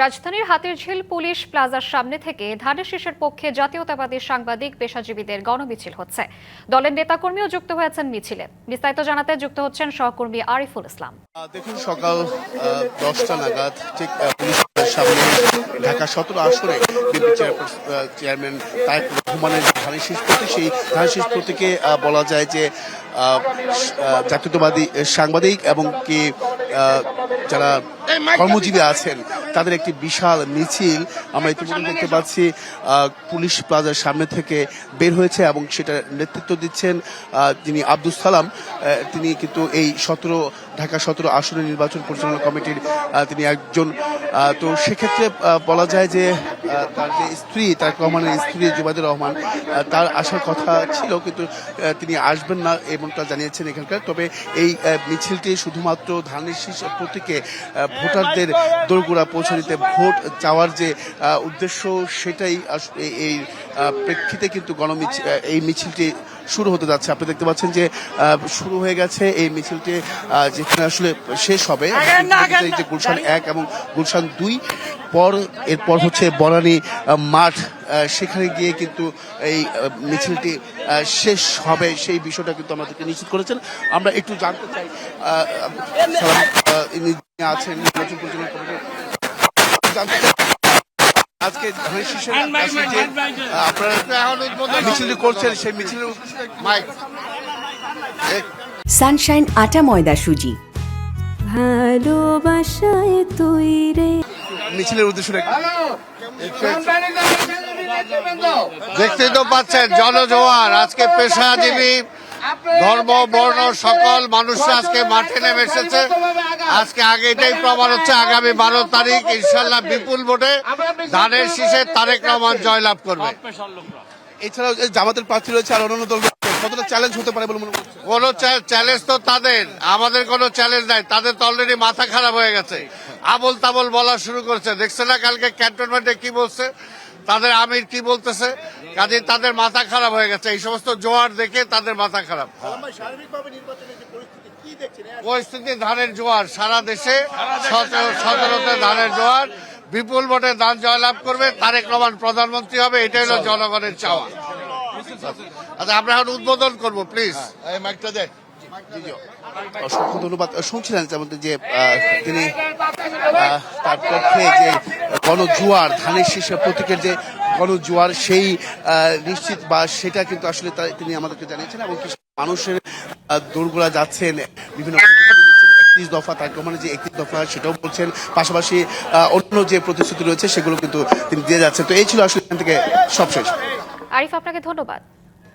রাজধানীর হাতিরঝিল পুলিশ প্লাজার সামনে থেকে ধানের শীষের পক্ষে জাতীয়তাবাদী সাংবাদিক পেশাজীবীদের গণমিছিল হচ্ছে। দলের নেতাকর্মীও যুক্ত হয়েছেন মিছিলে। বিস্তারিত জানাতে যুক্ত হচ্ছেন সহকর্মী আরিফুল ইসলাম। দেখুন সকাল দশটা নাগাদ ঠিক আহ, পুলিশের সামনে ঢাকা সতেরো বিএনপি চেয়ারম্যান তারেক রহমানের ধানের শীষ প্রতীক সেই ধানের শীষ প্রতীকে বলা যায় যে জাতীয়তাবাদী সাংবাদিক এবং কি যারা কর্মজীবী আছেন, তাদের একটি বিশাল মিছিল আমরা ইতিমধ্যে দেখতে পাচ্ছি পুলিশ প্লাজার সামনে থেকে বের হয়েছে এবং সেটা নেতৃত্ব দিচ্ছেন যিনি আব্দুল সালাম তিনি কিন্তু এই সতেরো, ঢাকা সতেরো আসনের নির্বাচন পরিচালনা কমিটির তিনি একজন তো সেক্ষেত্রে বলা যায় যে তার যে স্ত্রী তার রহমানের স্ত্রী জুবাদুর রহমান তার আসার কথা ছিল কিন্তু তিনি আসবেন না এবং এমনটা জানিয়েছেন এখানকার। তবে এই মিছিলটি শুধুমাত্র ধানের শীষ প্রতীকে ভোটারদের দোরগোড়া পৌঁছে দিতে ভোট চাওয়ার যে উদ্দেশ্য সেটাই এই প্রেক্ষিতে কিন্তু গণমিছিল এই মিছিলটি শুরু হতে যাচ্ছে। আপনি দেখতে পাচ্ছেন যে শুরু হয়ে গেছে এই মিছিলটি যেখানে আসলে শেষ হবে। যে গুলশান এক এবং গুলশান দুই পর এরপর হচ্ছে বনানী মাঠ সেখানে গিয়ে কিন্তু এই মিছিলটি শেষ হবে। সেই বিষয়টা কিন্তু আমাদেরকে নিশ্চিত করেছেন। আমরা একটু জানতে চাই আছেন নির্বাচন পরিচালনা কমিটির জানতে চাই, আজকে আপনারা করছেন সেই মাইক। সানশাইন আটা ময়দা সুজি। ভালোবাসায় তৈরে মিছিলের উদ্দেশ্যটা কি? দেখতেই তো পাচ্ছেন জনজোয়ার আজকে পেশাজীবী ধর্ম বর্ণ সকল মানুষরা আজকে মাঠে নেমে এসেছে। আজকে আগে এটাই প্রমাণ হচ্ছে আগামী বারো তারিখ ইনশাল্লাহ বিপুল ভোটে ধানের শীষে তারেক রহমান জয়লাভ করবে। এছাড়াও যে জামাতের প্রার্থী রয়েছে আর অন্যান্য দল কতটা চ্যালেঞ্জ হতে পারে বলে মনে কোন চ্যালেঞ্জ তো তাদের আমাদের কোনো চ্যালেঞ্জ নাই তাদের তো অলরেডি মাথা খারাপ হয়ে গেছে। আবল তাবল বলা শুরু করছে। দেখছে না কালকে ক্যান্টনমেন্টে কি বলছে? তাদের আমির কি বলতেছে? কাজে তাদের মাথা খারাপ হয়ে গেছে। এই সমস্ত জোয়ার দেখে তাদের মাথা খারাপ। পরিস্থিতি ধানের জোয়ার। সারা দেশে সতেরোতে ধানের জোয়ার। বিপুল ভোটে ধান জয়লাভ করবে তারেক রহমান প্রধানমন্ত্রী হবে। এটাই হলো জনগণের চাওয়া। আচ্ছা আমরা এখন উদ্বোধন করব প্লিজ মাইকটা দে অসংখ্য ধন্যবাদ। শুনছিলেন যেমন যে তিনি তার পক্ষে যে গণজুয়ার ধানের শীষে প্রতীকের যে গণজুয়ার সেই নিশ্চিত বা সেটা কিন্তু আসলে তিনি আমাদেরকে জানিয়েছেন এবং মানুষের আহ, যাচ্ছেন বিভিন্ন একত্রিশ দফা তার মানে যে একত্রিশ দফা সেটাও বলছেন পাশাপাশি অন্য যে প্রতিশ্রুতি রয়েছে সেগুলো কিন্তু তিনি দিয়ে যাচ্ছেন। তো এই ছিল আসলে এখান থেকে সবশেষ। আরিফ আপনাকে ধন্যবাদ।